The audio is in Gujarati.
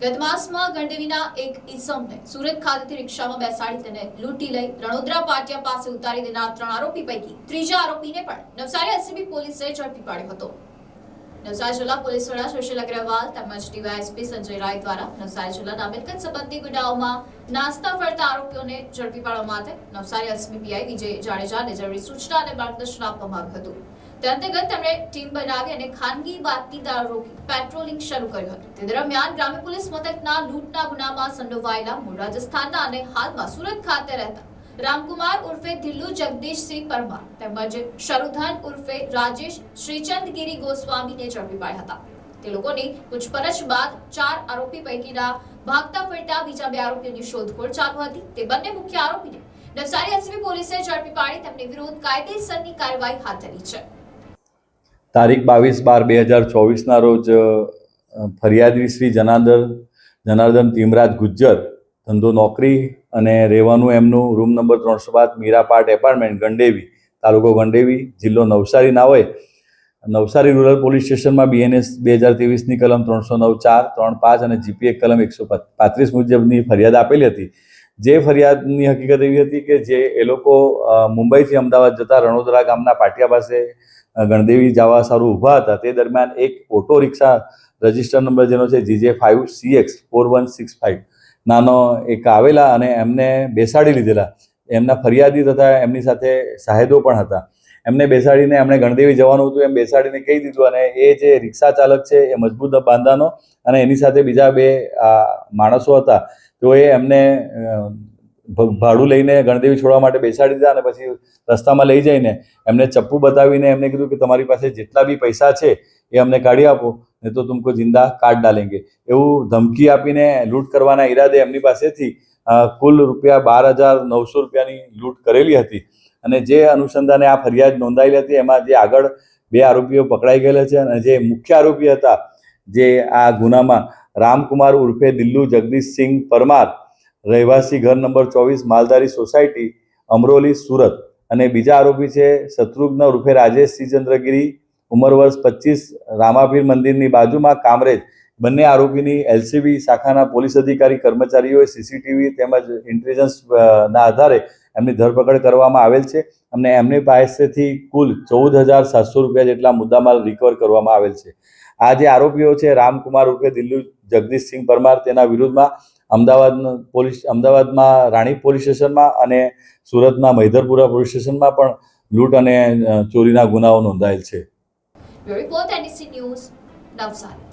ગત માસમાં ગંડવીના એક ઈસમને સુરત ખાતેથી રિક્ષામાં બેસાડી તેને લૂંટી લઈ રણોદરા પાટિયા પાસે ઉતારી દેનાર ત્રણ આરોપી પૈકી ત્રીજા આરોપીને પણ નવસારી એલસીબી પોલીસે ઝડપી પાડ્યો હતો. નવસારી જિલ્લા પોલીસ વડા સુશીલ અગ્રવાલ તેમજ ડીવાયએસપી સંજય રાય દ્વારા નવસારી જિલ્લાના મિલકત સંબંધી ગુનાઓમાં નાસ્તા ફરતા આરોપીઓને ઝડપી પાડવા માટે નવસારી એસપી પીઆઈ વિજય જાડેજાને જરૂરી સૂચના અને માર્ગદર્શન આપવામાં આવ્યું હતું. તે અંતર્ગત તેમણે ટીમ બનાવી અને ખાનગી બાતમીદારો પેટ્રોલિંગ શરૂ કર્યું હતું. તે દરમિયાન ગ્રામ્ય પોલીસ મથકના લૂંટના ગુનામાં સંડોવાયેલા મૂળ રાજસ્થાનના અને હાલમાં સુરત ખાતે રહેતા રામકુમાર ઉર્ફે દિલ્લુ જગદીશસિંહ પરમાર તેમજ શરુધન ઉર્ફે રાજેશ શ્રીચંદગીરી ગોસ્વામીને ઝડપી પાડ્યા હતા. તે લોકોની પૂછપરછ બાદ ચાર આરોપી પૈકીના ભાગતા ફરતા બીજા બે આરોપીઓની શોધખોળ ચાલુ હતી. તે બંને મુખ્ય આરોપીને નવસારી એસપી પોલીસે ઝડપી પાડી તેમની વિરુદ્ધ કાયદેસરની કાર્યવાહી હાથ ધરી છે. તારીખ બાવીસ બાર બે હજાર ચોવીસના રોજ ફરિયાદી શ્રી જનાર્દન જનાર્દન તિમરાજ ગુજ્જર, ધંધો નોકરી અને રહેવાનું એમનું રૂમ નંબર ત્રણસો પાંચ મીરાપાટ એપાર્ટમેન્ટ, ગંડેવી, તાલુકો ગંડેવી, જિલ્લો નવસારી ના હોય. નવસારી રૂરલ પોલીસ સ્ટેશનમાં બીએનએસ બે હજાર ત્રેવીસની કલમ ત્રણસો નવ ચાર, ત્રણ પાંચ અને જીપીએ કલમ એકસો પાંત્રીસ મુજબની ફરિયાદ આપેલી હતી. જે ફરિયાદની હકીકત એવી હતી કે જે એ લોકો મુંબઈથી અમદાવાદ જતા રણોદરા ગામના પાટિયા પાસે ગણદેવી જવા સારું ઊભા હતા. તે દરમિયાન એક ઓટો રિક્ષા રજિસ્ટર નંબર જેનો છે GJ five CX four one six five નાનો એક આવેલા અને એમને બેસાડી લીધેલા. એમના ફરિયાદી તથા એમની સાથે સાહેદો પણ હતા. એમને બેસાડીને એમણે ગણદેવી જવાનું હતું, એમ બેસાડીને કહી દીધું અને એ જે રિક્ષા ચાલક છે એ મજબૂત બાંધાનો અને એની સાથે બીજા બે માણસો હતા. તો એ એમને ભાડું લઈને ગણદેવી છોડવા માટે બેસાડી દીધા અને પછી રસ્તામાં લઈ જઈને એમને ચપ્પુ બતાવીને એમને કીધું કે તમારી પાસે જેટલા બી પૈસા છે એ અમને કાઢી આપો, નહીં તો તુમકો જિંદા કાર્ડ ડાલેંગે. એવું ધમકી આપીને લૂંટ કરવાના ઈરાદે એમની પાસેથી કુલ રૂપિયા બાર હજાર નવસો રૂપિયાની લૂંટ કરેલી હતી. અને જે અનુસંધાને આ ફરિયાદ નોંધાયેલી હતી, એમાં જે આગળ બે આરોપીઓ પકડાઈ ગયેલા છે અને જે મુખ્ય આરોપી હતા, જે આ ગુનામાં રામકુમાર ઉર્ફે દિલ્લુ જગદીશસિંહ પરમાર, રહેવાસી ઘર નંબર ચોવીસ માલધારી સોસાયટી, અમરોલી, સુરત અને બીજા આરોપી છે શત્રુઘ્ન ઉર્ફે રાજેશ સિંહ ઉંમર વર્ષ પચીસ, રામાપીર મંદિરની બાજુમાં કામરેજ બંને આરોપીની એલસીબી શાખાના પોલીસ અધિકારી, કર્મચારીઓએ સીસીટીવી તેમજ ઇન્ટેલિજન્સ ના આધારે એમની ધરપકડ કરવામાં આવેલ છે અને એમની પાસેથી કુલ ચૌદ હજાર સાતસો રૂપિયા જેટલા મુદ્દામાલ રિકવર કરવામાં આવેલ છે. આ જે આરોપીઓ છે, રામકુમાર ઉર્ફે દિલ્લુ જગદીશસિંહ પરમાર, તેના વિરુદ્ધમાં અમદાવાદ પોલીસ, અમદાવાદમાં રાણી પોલીસ સ્ટેશનમાં અને સુરતના મૈધરપુરા પોલીસ સ્ટેશનમાં પણ લૂંટ અને ચોરીના ગુનાઓ નોંધાયેલ છે. Report news, Navsari.